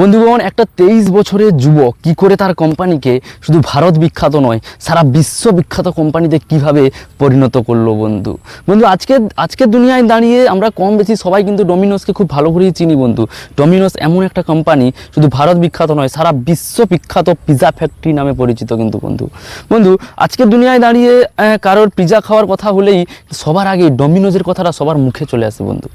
বন্ধুগণ, একটা তেইশ বছরের যুবক কি করে তার কোম্পানিকে শুধু ভারত বিখ্যাত নয়, সারা বিশ্ব বিখ্যাত কোম্পানিতে কীভাবে পরিণত করল বন্ধু? বন্ধু, আজকে, আজকের দুনিয়ায় দাঁড়িয়ে আমরা কম বেশি সবাই কিন্তু ডমিনোসকে খুব ভালো করেই চিনি বন্ধু। ডমিনোস এমন একটা কোম্পানি শুধু ভারত বিখ্যাত নয়, সারা বিশ্ব বিখ্যাত পিজা ফ্যাক্টরি নামে পরিচিত কিন্তু বন্ধু। বন্ধু, আজকের দুনিয়ায় দাঁড়িয়ে কারোর পিজা খাওয়ার কথা হলেই সবার আগে ডমিনোজের কথাটা সবার মুখে চলে আসে বন্ধু।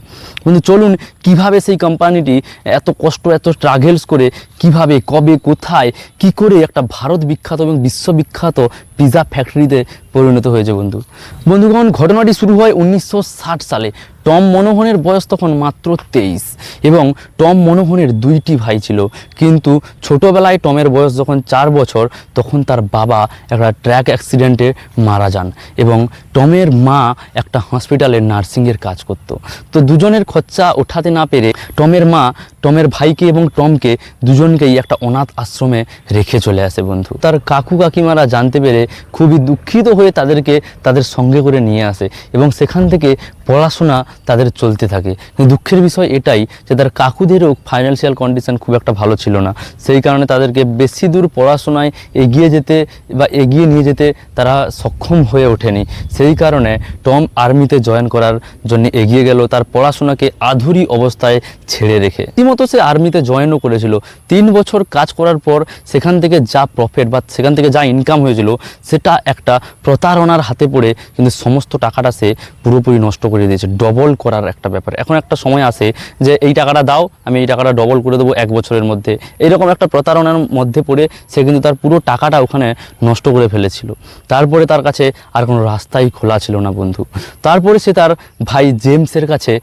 বন্ধু, চলুন কীভাবে সেই কোম্পানিটি এত কষ্ট, এত স্ট্রাগলস করে কীভাবে কবে কোথায় কি করে একটা ভারত বিখ্যাত এবং বিশ্ববিখ্যাত পিজা ফ্যাক্টরিতে পরিণত হয়েছে বন্ধু। বন্ধুগণ, ঘটনাটি শুরু হয় উনিশশো ষাট সালে। টম মনোহনের বয়স তখন মাত্র তেইশ। এবং টম মনোহনের দুইটি ভাই ছিল। কিন্তু ছোটোবেলায় টমের বয়স যখন চার বছর, তখন তার বাবা একটা ট্র্যাক অ্যাক্সিডেন্টে মারা যান এবং টমের মা একটা হসপিটালে নার্সিংয়ের কাজ করত। তো দুজনের খরচা ওঠাতে না পেরে টমের মা, টমের ভাইকে এবং টমকে দুজনকেই একটা অনাথ আশ্রমে রেখে চলে আসে বন্ধু। তার কাকু কাকিমারা জানতে পেরে খুবই দুঃখিত হয়ে তাদেরকে তাদের সঙ্গে করে নিয়ে আসে এবং সেখান থেকে পড়াশোনা তাদের চলতে থাকে। কিন্তু দুঃখের বিষয় এটাই যে তার কাকুদেরও ফাইন্যান্সিয়াল কন্ডিশন খুব একটা ভালো ছিল না। সেই কারণে তাদেরকে বেশি দূর পড়াশোনায় এগিয়ে যেতে বা এগিয়ে নিয়ে যেতে তারা সক্ষম হয়ে ওঠেনি। সেই কারণে টম আর্মিতে জয়েন করার জন্য এগিয়ে গেল, তার পড়াশোনাকে আধুরি অবস্থায় ছেড়ে রেখে। রীতিমতো সে আর্মিতে জয়েনও করেছিল। তিন বছর কাজ করার পর সেখান থেকে যা প্রফিট বা সেখান থেকে যা ইনকাম হয়েছিল সেটা একটা প্রতারণার হাতে পড়ে কিন্তু সমস্ত টাকাটা সে পুরোপুরি নষ্ট করে দিয়েছে ডবল করার একটা ব্যাপার। এখন একটা সময় আসে যে এই টাকাটা দাও, আমি এই টাকাটা ডবল করে দেবো এক বছরের মধ্যে। এইরকম একটা প্রতারণার মধ্যে পড়ে সে কিন্তু তার পুরো টাকাটা ওখানে নষ্ট করে ফেলেছিল। তারপরে তার কাছে আর কোনো রাস্তাই খোলা ছিল না বন্ধু। তারপরে সে তার ভাই জেমসের কাছে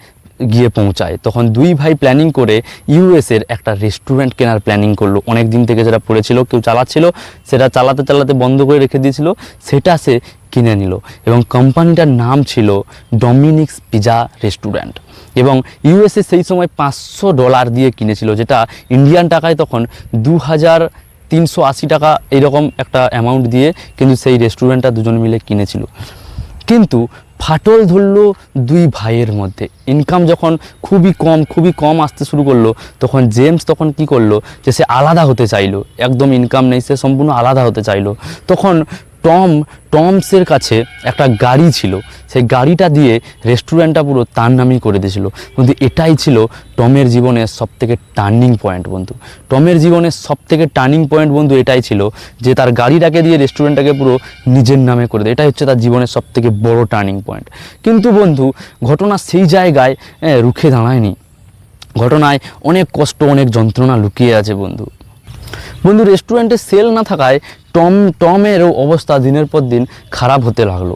গিয়ে পৌঁছায়। তখন দুই ভাই প্ল্যানিং করে ইউএসের একটা রেস্টুরেন্ট কেনার প্ল্যানিং করল। অনেক দিন থেকে যেটা পড়েছিল, কেউ চালাচ্ছিল, সেটা চালাতে চালাতে বন্ধ করে রেখে দিয়েছিল, সেটা সে কিনে নিল এবং কোম্পানিটার নাম ছিল ডমিনিক্স পিজা রেস্টুরেন্ট এবং ইউএসএ সেই সময় পাঁচশো ডলার দিয়ে কিনেছিল, যেটা ইন্ডিয়ান টাকায় তখন দু হাজার তিনশো আশি টাকা এরকম একটা অ্যামাউন্ট দিয়ে কিন্তু সেই রেস্টুরেন্টটা দুজন মিলে কিনেছিল। কিন্তু ফাটল ধরলো দুই ভাইয়ের মধ্যে। ইনকাম যখন খুবই কম খুবই কম আসতে শুরু করল, তখন জেমস তখন কি করল যে সে আলাদা হতে চাইলো। একদম ইনকাম নেই, সে সম্পূর্ণ আলাদা হতে চাইলো। তখন টম, টমসের কাছে একটা গাড়ি ছিল। সেই গাড়িটা দিয়ে রেস্টুরেন্টটা পুরো তার নামই করে দিয়েছিল। কিন্তু এটাই ছিল টমের জীবনের সবথেকে টার্নিং পয়েন্ট বন্ধু। টমের জীবনের সবথেকে টার্নিং পয়েন্ট বন্ধু এটাই ছিল যে তার গাড়িটাকে দিয়ে রেস্টুরেন্টটাকে পুরো নিজের নামে করে দেয়। এটাই হচ্ছে তার জীবনের সবথেকে বড় টার্নিং পয়েন্ট কিন্তু বন্ধু, ঘটনা সেই জায়গায় রুখে দাঁড়ায়নি। ঘটনায় অনেক কষ্ট, অনেক যন্ত্রণা লুকিয়ে আছে বন্ধু। বন্ধু রেস্টুরেন্টে সেল না থাকায় টম, টমেরও অবস্থা দিনের পর দিন খারাপ হতে লাগল।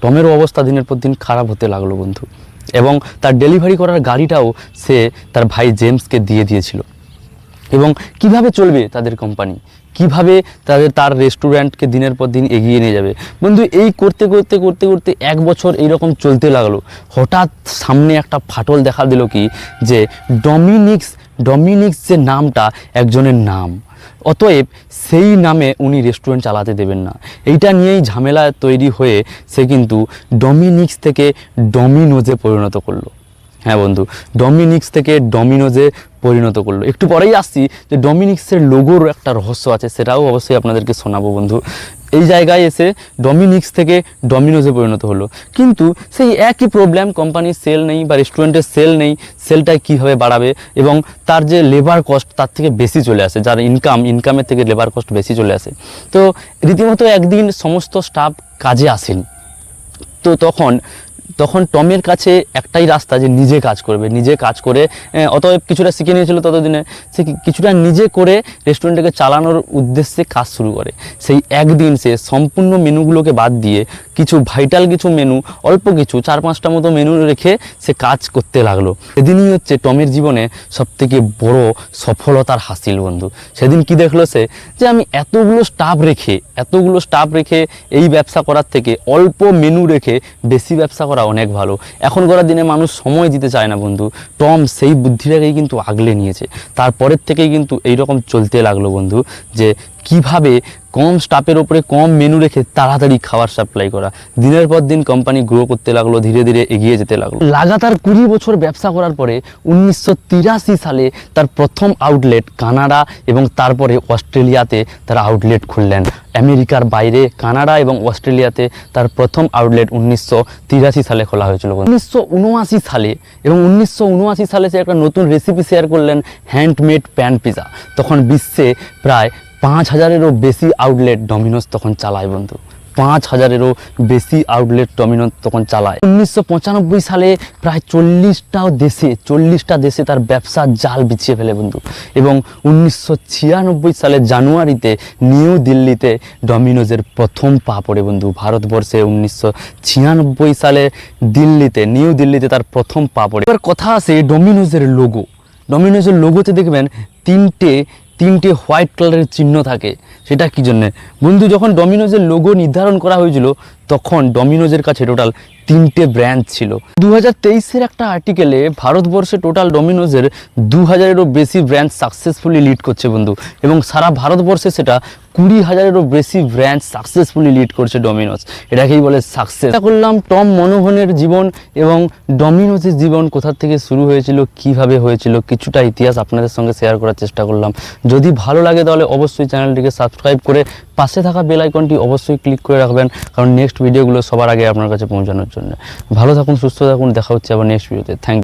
টমেরও অবস্থা দিনের পর দিন খারাপ হতে লাগল বন্ধু। এবং তার ডেলিভারি করার গাড়িটাও সে তার ভাই জেমসকে দিয়ে দিয়েছিল। এবং কীভাবে চলবে তাদের কোম্পানি কীভাবে তাদের, তার রেস্টুরেন্টকে দিনের পর দিন এগিয়ে নিয়ে যাবে? বন্ধু, এই করতে করতে করতে করতে এক বছর এইরকম চলতে লাগল। হঠাৎ সামনে একটা ফাটল দেখা দিল কি? যে ডমিনিক্স ডমিনিক্স যে নামটা, একজনের নাম। অতএব সেই নামে উনি রেস্টুরেন্ট চালাতে দেবেন না। এইটা নিয়েই ঝামেলা তৈরি হয়ে সে কিন্তু ডমিনিক্স থেকে ডমিনোজে পরিণত করল। হ্যাঁ বন্ধু ডমিনিক্স থেকে ডমিনোজে পরিণত করল। একটু পরেই আসছি যে ডমিনিক্সের লোগোর একটা রহস্য আছে, সেটাও অবশ্যই আপনাদেরকে শোনাবো বন্ধু। এই জায়গায় এসে ডমিনিক্স থেকে ডমিনোজে পরিণত হলো। কিন্তু সেই একই প্রবলেম কোম্পানির সেল নেই বা রেস্টুরেন্টের সেল নেই সেলটাই কীভাবে বাড়াবে এবং তার যে লেবার কস্ট তার থেকে বেশি চলে আসে, যার ইনকাম ইনকামের থেকে লেবার কস্ট বেশি চলে আসে। তো রীতিমতো একদিন সমস্ত স্টাফ কাজে আসেনি। তো তখন তখন টমের কাছে একটাই রাস্তা যে নিজে কাজ করবে, নিজে কাজ করে অতএব কিছুটা শিখে নিয়েছিল ততদিনে, সে কিছুটা নিজে করে রেস্টুরেন্টটাকে চালানোর উদ্দেশ্যে কাজ শুরু করে। সেই একদিন সে সম্পূর্ণ মেনুগুলোকে বাদ দিয়ে কিছু ভাইটাল কিছু মেনু, অল্প কিছু, চার পাঁচটা মতো মেনু রেখে সে কাজ করতে লাগল। সেদিনই হচ্ছে টমের জীবনে সবথেকে বড় সফলতার হাসিল, বন্ধু। সেদিন কি দেখল সে? যে আমি এতগুলো স্টাফ রেখে, এতগুলো স্টাফ রেখে এই ব্যবসা করার থেকে অল্প মেনু রেখে বেশি ব্যবসা করা অনেক ভালো। এখনকার দিনে মানুষ সময় দিতে চায় না বন্ধু। টম সেই বুদ্ধিটাকেই কিন্তু আগলে নিয়েছে। তারপরের থেকেই কিন্তু এইরকম চলতে লাগল বন্ধু, যে কীভাবে কম স্টাফের ওপরে কম মেনু রেখে তাড়াতাড়ি খাবার সাপ্লাই করা। দিনের পর দিন কোম্পানি গ্রো করতে লাগল, ধীরে ধীরে এগিয়ে যেতে লাগল। লাগাতার কুড়ি বছর ব্যবসা করার পরে উনিশশো তিরাশি সালে তার প্রথম আউটলেট কানাডা এবং তারপরে অস্ট্রেলিয়াতে তারা আউটলেট খুললেন। আমেরিকার বাইরে কানাডা এবং অস্ট্রেলিয়াতে তার প্রথম আউটলেট উনিশশো তিরাশি সালে খোলা হয়েছিল উনিশশো উনআশি সালে এবং উনিশশো উনআশি সালে সে একটা নতুন রেসিপি শেয়ার করলেন হ্যান্ডমেড প্যান পিজা তখন বিশ্বে প্রায় পাঁচ হাজারেরও বেশি আউটলেট ডমিনোস তখন চালায় বন্ধু। পাঁচ হাজারেরও বেশি আউটলেট ডমিনোস তখন চালায়। উনিশশো পঁচানব্বই সালে প্রায় চল্লিশটাও দেশে, চল্লিশটা দেশে তার ব্যবসার জাল বিছিয়ে ফেলে বন্ধু। এবং উনিশশো ছিয়ানব্বই সালে জানুয়ারিতে নিউ দিল্লিতে ডমিনোজের প্রথম পা পড়ে বন্ধু। ভারতবর্ষে উনিশশো ছিয়ানব্বই সালে দিল্লিতে, নিউ দিল্লিতে তার প্রথম পা পড়ে। এবার কথা আছে ডমিনোজের লোগো ডমিনোজের লোগোতে দেখবেন তিনটে তিনটে হোয়াইট কালারের চিহ্ন থাকে, সেটা কি জন্যে? বন্ধু, যখন ডমিনোজের লোগো নির্ধারণ করা হয়েছিল তখন ডমিনোজের কাছে টোটাল তিনটে ব্র্যান্ড ছিল। দু হাজার একটা আর্টিকেলে ভারতবর্ষে টোটাল ডমিনোজের দু হাজারেরও বেশি ব্র্যান্ড সাকসেসফুলি লিড করছে বন্ধু। এবং সারা ভারতবর্ষে সেটা কুড়ি হাজারেরও বেশি ব্র্যান্ড সাকসেসফুলি লিড করছে ডমিনোজ। এটাকেই বলে সাকসেস করলাম টম মনোহনের জীবন এবং ডমিনোজের জীবন কোথা থেকে শুরু হয়েছিল, কীভাবে হয়েছিল, কিছুটা ইতিহাস আপনাদের সঙ্গে শেয়ার করার চেষ্টা করলাম। যদি ভালো লাগে তাহলে অবশ্যই চ্যানেলটিকে সাবস্ক্রাইব করে পাশে থাকা বেল আইকনটি অবশ্যই ক্লিক করে রাখবেন। কারণ নেক্সট ভিডিওগুলো সবার আগে আপনার কাছে পৌঁছানোর জন্য। ভালো থাকুন, সুস্থ থাকুন, দেখা হচ্ছে আবার নেক্সট ভিডিওতে থ্যাংক